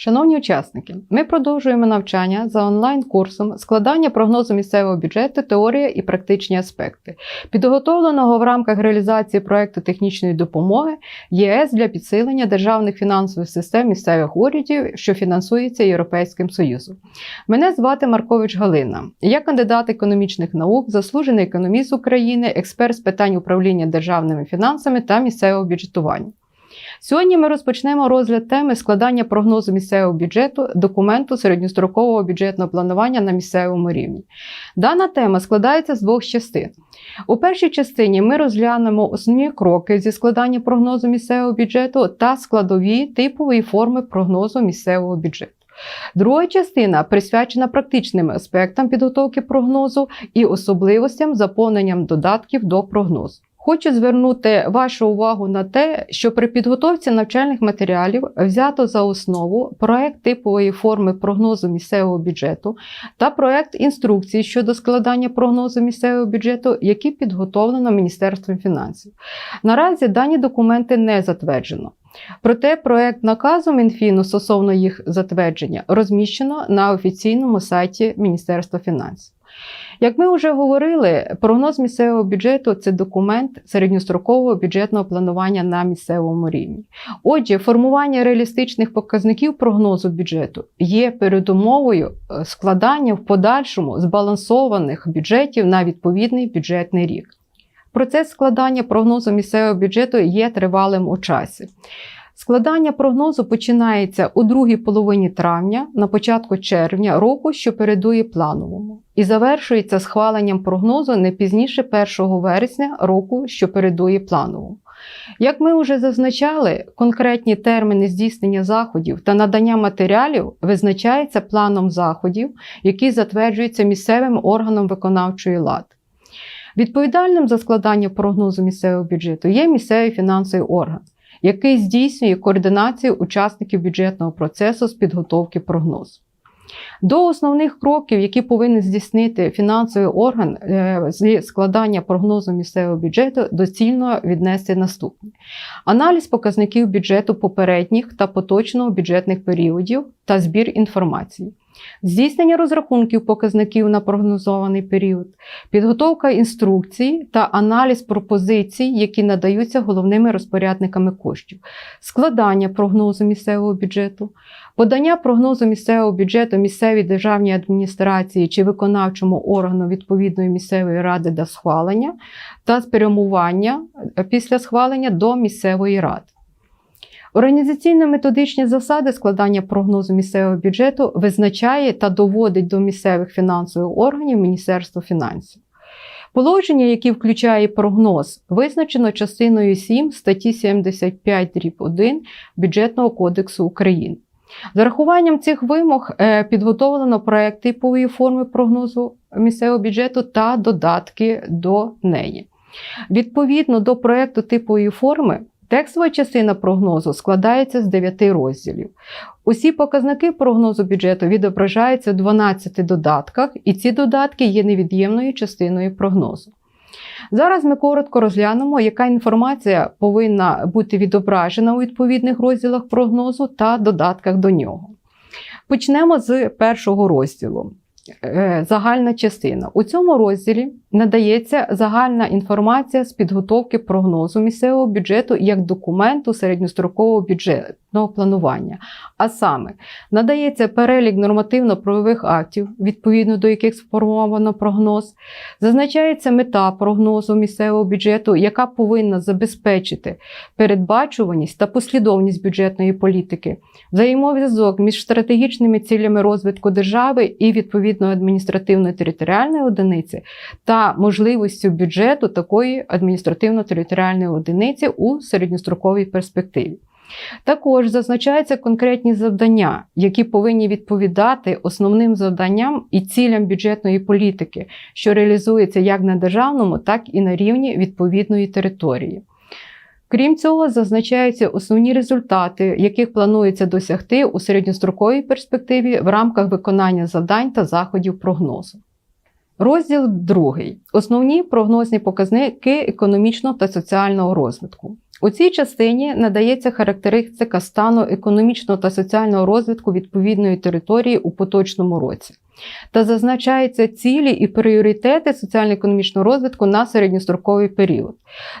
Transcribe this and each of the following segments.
Шановні учасники, ми продовжуємо навчання за онлайн-курсом складання прогнозу місцевого бюджету, теорія і практичні аспекти, підготовленого в рамках реалізації проекту технічної допомоги ЄС для підсилення державних фінансових систем місцевих урядів, що фінансується Європейським Союзом. Мене звати Маркович Галина. Я кандидат економічних наук, заслужений економіст України, експерт з питань управління державними фінансами та місцевого бюджетування. Сьогодні ми розпочнемо розгляд теми складання прогнозу місцевого бюджету документу середньострокового бюджетного планування на місцевому рівні. Дана тема складається з двох частин. У першій частині ми розглянемо основні кроки зі складання прогнозу місцевого бюджету та складові типової форми прогнозу місцевого бюджету. Друга частина присвячена практичним аспектам підготовки прогнозу і особливостям заповненням додатків до прогнозу. Хочу звернути вашу увагу на те, що при підготовці навчальних матеріалів взято за основу проект типової форми прогнозу місцевого бюджету та проект інструкції щодо складання прогнозу місцевого бюджету, які підготовлено Міністерством фінансів. Наразі дані документи не затверджено. Проте проект наказу Мінфіну стосовно їх затвердження розміщено на офіційному сайті Міністерства фінансів. Як ми вже говорили, прогноз місцевого бюджету це документ середньострокового бюджетного планування на місцевому рівні. Отже, формування реалістичних показників прогнозу бюджету є передумовою е, складання в подальшому збалансованих бюджетів на відповідний бюджетний рік. Процес складання прогнозу місцевого бюджету є тривалим у часі. Складання прогнозу починається у другій половині травня, на початку червня року, що передує плановому, і завершується схваленням прогнозу не пізніше 1 вересня року, що передує плановому. Як ми вже зазначали, конкретні терміни здійснення заходів та надання матеріалів визначаються планом заходів, який затверджується місцевим органом виконавчої влади. Відповідальним за складання прогнозу місцевого бюджету є місцевий фінансовий орган який здійснює координацію учасників бюджетного процесу з підготовки прогнозу. До основних кроків, які повинен здійснити фінансовий орган е, з складання прогнозу місцевого бюджету, доцільно віднести наступне: аналіз показників бюджету попередніх та поточного бюджетних періодів та збір інформації здійснення розрахунків показників на прогнозований період, підготовка інструкцій та аналіз пропозицій, які надаються головними розпорядниками коштів, складання прогнозу місцевого бюджету, подання прогнозу місцевого бюджету місцевій державній адміністрації чи виконавчому органу відповідної місцевої ради до схвалення та спрямування після схвалення до місцевої ради. Організаційно-методичні засади складання прогнозу місцевого бюджету визначає та доводить до місцевих фінансових органів Міністерство фінансів. Положення, які включає прогноз, визначено частиною 7 статті 75 1 Бюджетного кодексу України. З урахуванням цих вимог е, підготовлено проект типової форми прогнозу місцевого бюджету та додатки до неї. Відповідно до проекту типової форми. Текстова частина прогнозу складається з 9 розділів. Усі показники прогнозу бюджету відображаються в 12 додатках, і ці додатки є невід'ємною частиною прогнозу. Зараз ми коротко розглянемо, яка інформація повинна бути відображена у відповідних розділах прогнозу та додатках до нього. Почнемо з першого розділу. Е, загальна частина. У цьому розділі надається загальна інформація з підготовки прогнозу місцевого бюджету як документу середньострокового бюджетного планування. А саме надається перелік нормативно-правових актів, відповідно до яких сформовано прогноз, зазначається мета прогнозу місцевого бюджету, яка повинна забезпечити передбачуваність та послідовність бюджетної політики, взаємов'язок між стратегічними цілями розвитку держави і відповідної адміністративно-територіальної одиниці та можливістю бюджету такої адміністративно-територіальної одиниці у середньостроковій перспективі. Також зазначаються конкретні завдання, які повинні відповідати основним завданням і цілям бюджетної політики, що реалізується як на державному, так і на рівні відповідної території. Крім цього, зазначаються основні результати, яких планується досягти у середньостроковій перспективі в рамках виконання завдань та заходів прогнозу. Розділ 2. Основні прогнозні показники економічного та соціального розвитку. У цій частині надається характеристика стану економічного та соціального розвитку відповідної території у поточному році. Та зазначаються цілі і пріоритети соціально-економічного розвитку на середньостроковий період.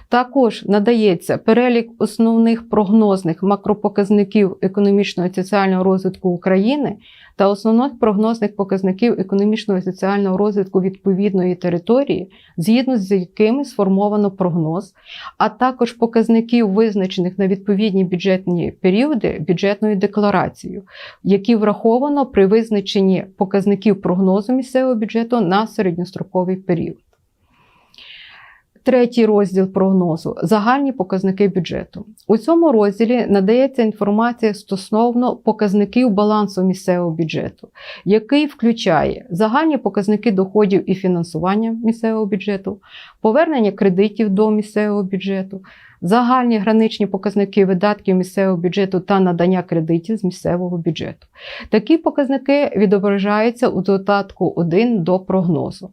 Також надається перелік основних прогнозних макропоказників економічного і соціального розвитку України та основних прогнозних показників економічного і соціального розвитку відповідної території, згідно з якими сформовано прогноз, а також показників, визначених на відповідні бюджетні періоди бюджетною декларацією, які враховано при визначенні показників прогнозу місцевого бюджету на середньостроковий період. Третій розділ прогнозу загальні показники бюджету. У цьому розділі надається інформація стосовно показників балансу місцевого бюджету, який включає загальні показники доходів і фінансування місцевого бюджету, повернення кредитів до місцевого бюджету, загальні граничні показники видатків місцевого бюджету та надання кредитів з місцевого бюджету. Такі показники відображаються у додатку 1 до прогнозу.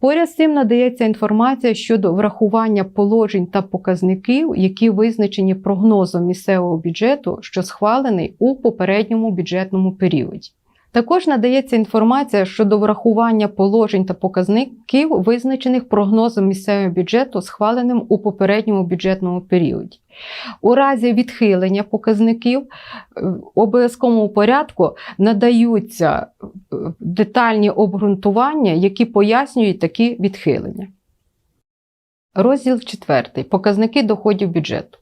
Поряд з цим надається інформація щодо врахування положень та показників, які визначені прогнозом місцевого бюджету, що схвалений у попередньому бюджетному періоді. Також надається інформація щодо врахування положень та показників, визначених прогнозом місцевого бюджету, схваленим у попередньому бюджетному періоді. У разі відхилення показників в обов'язковому порядку надаються е, детальні обґрунтування, які пояснюють такі відхилення. Розділ 4. Показники доходів бюджету.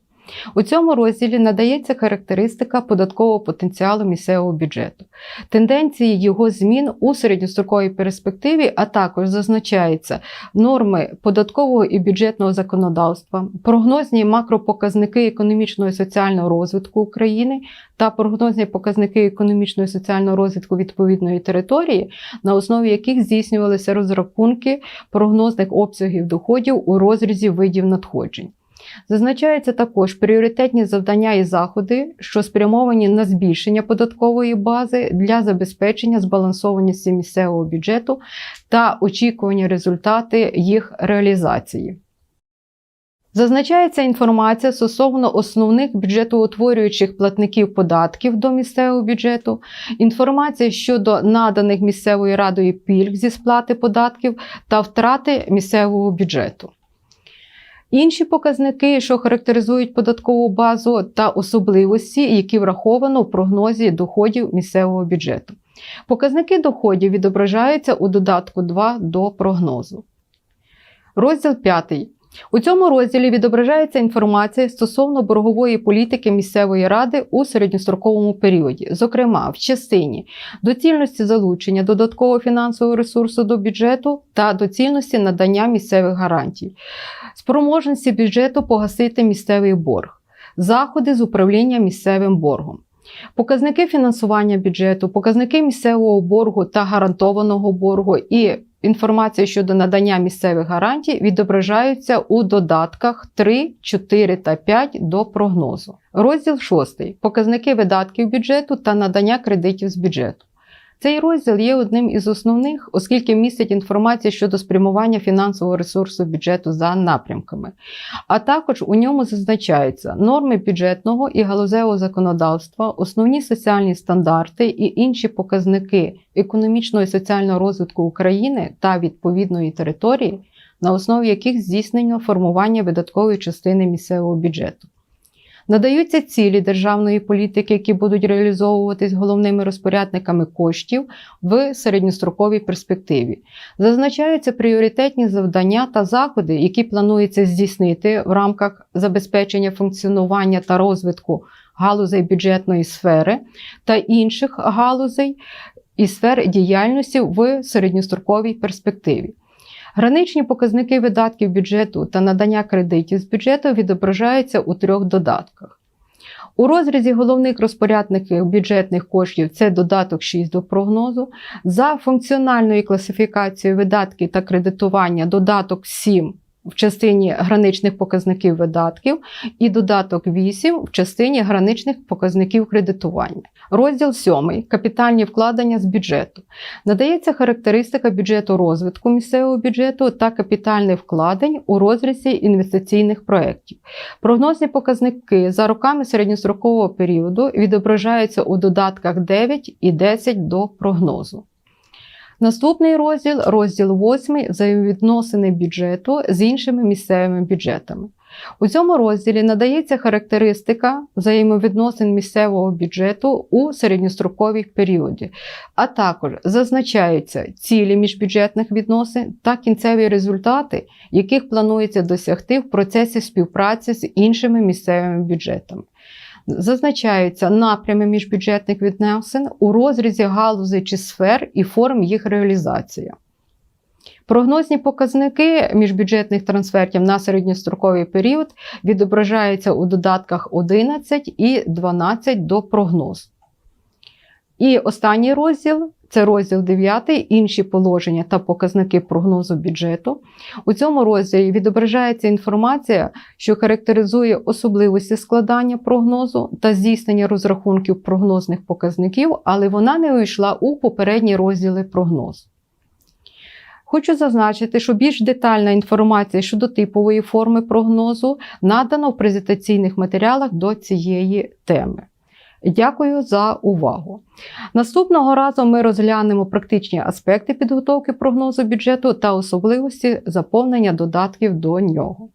У цьому розділі надається характеристика податкового потенціалу місцевого бюджету, тенденції його змін у середньостроковій перспективі, а також зазначаються норми податкового і бюджетного законодавства, прогнозні макропоказники економічного і соціального розвитку України та прогнозні показники економічного і соціального розвитку відповідної території, на основі яких здійснювалися розрахунки прогнозних обсягів доходів у розрізі видів надходжень. Зазначаються також пріоритетні завдання і заходи, що спрямовані на збільшення податкової бази для забезпечення збалансованості місцевого бюджету та очікувані результати їх реалізації. Зазначається інформація стосовно основних бюджетоутворюючих платників податків до місцевого бюджету, інформація щодо наданих місцевою радою пільг зі сплати податків та втрати місцевого бюджету. Інші показники, що характеризують податкову базу та особливості, які враховано в прогнозі доходів місцевого бюджету. Показники доходів відображаються у додатку 2 до прогнозу. Розділ 5. У цьому розділі відображається інформація стосовно боргової політики місцевої ради у середньостроковому періоді, зокрема в частині доцільності залучення додаткового фінансового ресурсу до бюджету та доцільності надання місцевих гарантій, спроможності бюджету погасити місцевий борг, заходи з управління місцевим боргом. Показники фінансування бюджету, показники місцевого боргу та гарантованого боргу і Інформація щодо надання місцевих гарантій відображаються у додатках 3, 4 та 5 до прогнозу. Розділ 6. Показники видатків бюджету та надання кредитів з бюджету. Цей розділ є одним із основних, оскільки містить інформацію щодо спрямування фінансового ресурсу бюджету за напрямками. А також у ньому зазначаються норми бюджетного і галузевого законодавства, основні соціальні стандарти і інші показники економічного і соціального розвитку України та відповідної території, на основі яких здійснено формування видаткової частини місцевого бюджету. Надаються цілі державної політики, які будуть реалізовуватись головними розпорядниками коштів в середньостроковій перспективі. Зазначаються пріоритетні завдання та заходи, які планується здійснити в рамках забезпечення функціонування та розвитку галузей бюджетної сфери та інших галузей і сфер діяльності в середньостроковій перспективі. Граничні показники видатків бюджету та надання кредитів з бюджету відображаються у трьох додатках. У розрізі головних розпорядників бюджетних коштів це додаток 6 до прогнозу. За функціональною класифікацією видатків та кредитування додаток 7 в частині граничних показників видатків і додаток 8 в частині граничних показників кредитування. Розділ 7. Капітальні вкладення з бюджету. Надається характеристика бюджету розвитку місцевого бюджету та капітальних вкладень у розрізі інвестиційних проєктів. Прогнозні показники за роками середньострокового періоду відображаються у додатках 9 і 10 до прогнозу. Наступний розділ розділ 8 взаємовідносини бюджету з іншими місцевими бюджетами. У цьому розділі надається характеристика взаємовідносин місцевого бюджету у середньостроковій періоді, а також зазначаються цілі міжбюджетних відносин та кінцеві результати, яких планується досягти в процесі співпраці з іншими місцевими бюджетами. Зазначаються напрями міжбюджетних відносин у розрізі галузей чи сфер і форм їх реалізації. Прогнозні показники міжбюджетних трансфертів на середньостроковий період відображаються у додатках 11 і 12 до прогноз. І останній розділ це розділ 9, інші положення та показники прогнозу бюджету. У цьому розділі відображається інформація, що характеризує особливості складання прогнозу та здійснення розрахунків прогнозних показників, але вона не увійшла у попередні розділи прогнозу. Хочу зазначити, що більш детальна інформація щодо типової форми прогнозу надана в презентаційних матеріалах до цієї теми. Дякую за увагу. Наступного разу ми розглянемо практичні аспекти підготовки прогнозу бюджету та особливості заповнення додатків до нього.